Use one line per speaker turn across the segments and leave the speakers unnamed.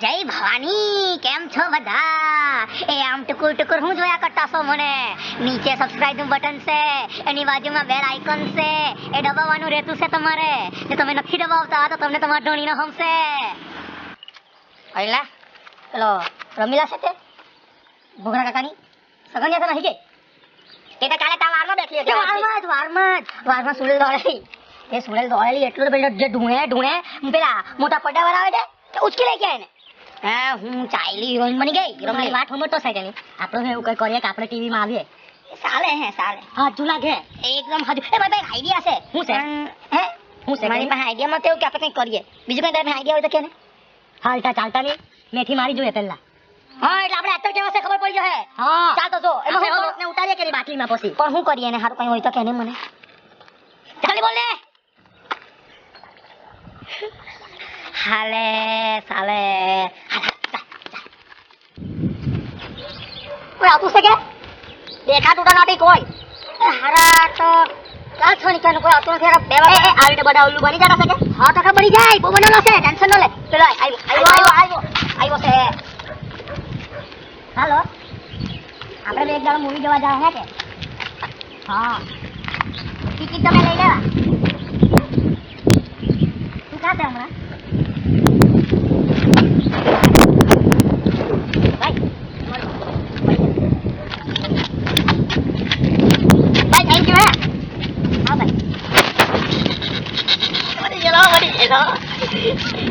જય ભવાની, કેમ છો બધા? એ આમ ટુકુર ટુકુર, હું જોયા કરતા છો મને? નીચે સબસ્ક્રાઇબનું બટન છે, એની બાજુમાં બેલ આઇકન છે, એ દબાવવાનું રહેતું છે તમારે? જો તમે નથી દબાવતા, તો તમને તમારા ધણીનો હમશે. અલા પેલો રમીલા છે તે? ભોગરા કાકાની? સગનિયા તો નહીં કે? એ તો કાલે તા વારમાં બેઠી હતી. વારમાં જ વારમાં જ. વારમાં સુરેલ દોડેલી. એ સુરેલ દોડેલી, એટલું તો પેલો જે ઢૂણે ઢૂણે પેલા મોટા પડ્ડા વાળા આવે છે, તે ઉચકી લઈ ગયા એને. હા હું ચાઇલી હિરોઈન બની ગઈ? રમણી વાત હમતો સાઈડની આપણે એવું કઈ કરીએ કે આપણે ટીવી માં આવીએ સાલે હે સાલે. હાજુ લાગે. એકદમ હજુ. એ ભાઈ આઈડિયા છે. હું છે? હે? હું છે મારી પાસે આઈડિયા માં કેવું કે આપણે કઈ કરીએ. બીજું કઈ તારે આઈડિયા હોય તો કે ને હાલતા ચાલતા ની મેથી મારી જોઈએ પહેલા. હા એટલે આપણે આતો કેવા છે ખબર પડી જશે. હા. ચાલ તો જો એમાં હું ને ઉતારીએ કે બાટલી માં પછી? પણ હું કરીએ ને હારું કઈ હોય તો કે ને મને. ચાલી બોલ ને. હાલે સાલે. કોઈ આવતું છે કે? દેખા તૂટા નાટી કોઈ. હારા તો ચાલ છો કોઈ આવતું નથી બે વાર આવી રીતે બધા ઉલ્લુ બની જતા છે કે? હા ટકા બની જાય બહુ બનેલો છે ટેન્શન ન લે. પેલો આવ્યો આવ્યો આવ્યો આવ્યો છે હાલો. આપણે બે એક દાડો મૂવી જોવા જવા હે કે? હા. ટિકિટ તમે લઈ લેવા તું ક્યાં છે હમણાં ભાઈ ભાઈ થેન્ક યુ હે હા ભાઈ વળી ગયેલો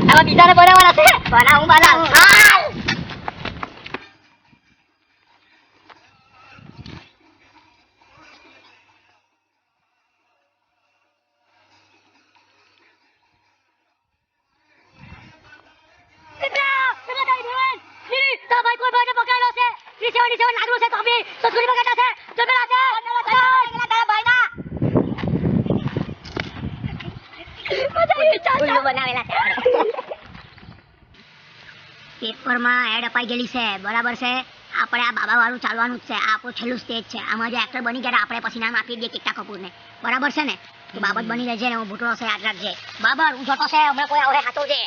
આવા બીજાને બનાવવાના છે બનાવું બનાવું હાલ પેપરમાં એડ અપાઈ ગયેલી છે. બરાબર છે? આપણે આ બાબા વાળું ચાલવાનું જ છે. આ આપણું છેલ્લું સ્ટેજ છે. આમાં જે એક્ટર બની ગયા આપણે પછી નામ આપી દઈએ કિટ્ટા કપૂરને. બરાબર છે ને? તો બાબત બની રહેજે ને હું ભૂટડો છે યાદ રાખજે. બાબર હું જોતો છે હમણાં કોઈ આવે હાથો છે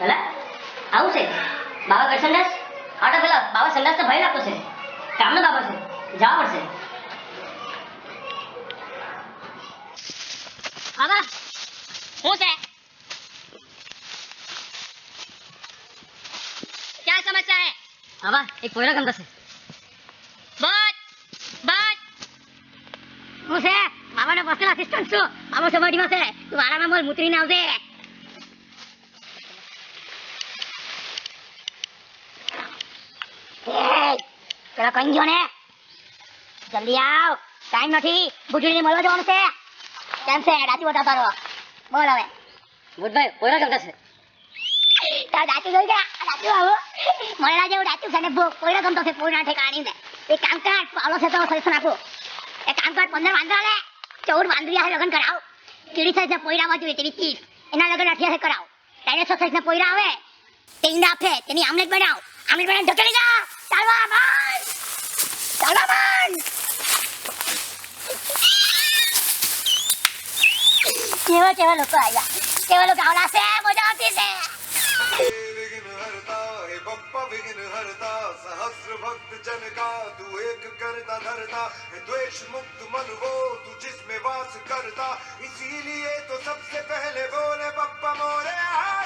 હલા? આવું છે? બાબા કર સંડાસ? આ પેલા બાબા સંદાસ તો ભય લાગતો છે. કામનો બાબા છે? જવા પડશે.
બાબા હું છે? ક્યાં સમસ્યા હે
બાબા એક કોયરો ગમતો છે
બસ બસ હું છે બાબાનો પર્સનલ અસિસ્ટન્ટ છું બાબા સમાધિમાં છે તું આરામમાં બોલ મૂતરીને આવજે પેલા કઈ ગયો ને જલ્દી આવ ટાઈમ નથી ભૂજડીને મળવા જવાનું છે કેમ છે રાતી બતાવતા રહો બોલ હવે
ગુડભાઈ કોયરો ગમતો છે
તાર દાંતું જોઈ ગયા દાંતું આવો મળેલા જેવું દાંતું છે ને ભૂ કોઈનો ગમતો છે પૂર્ણ ઠેકાણી ને એક કામ કર પાવલો છે તો સજેશન આપું એક કામ કર પંદર વાંદરા લે ચૌદ વાંદરિયા છે લગ્ન કરાવ કીડી સાઈઝ ના પોયરામાં જોઈએ તેવી ત્રીસ એના લગ્ન અઠિયાસે કરાવ ડાયનેસોર સાઈઝ ના પોયરા આવે તે ઈંડા આપે તેની આમલેટ બનાવ આમલેટ બનાવ ઢકેલી જા ચાલવા બંધ ચાલવા બંધ કેવા કેવા લોકો આવ્યા કેવા લોકો આવલા છે મજા આવતી છે
विघ्न हरता हे बप्पा विघ्न हरता सहस्र भक्त जन का करता धरता द्वेष मुक्त मन वो तू जिसमें करता इसीलिए तो सबसे पहले बोले बप्पा मोरे आ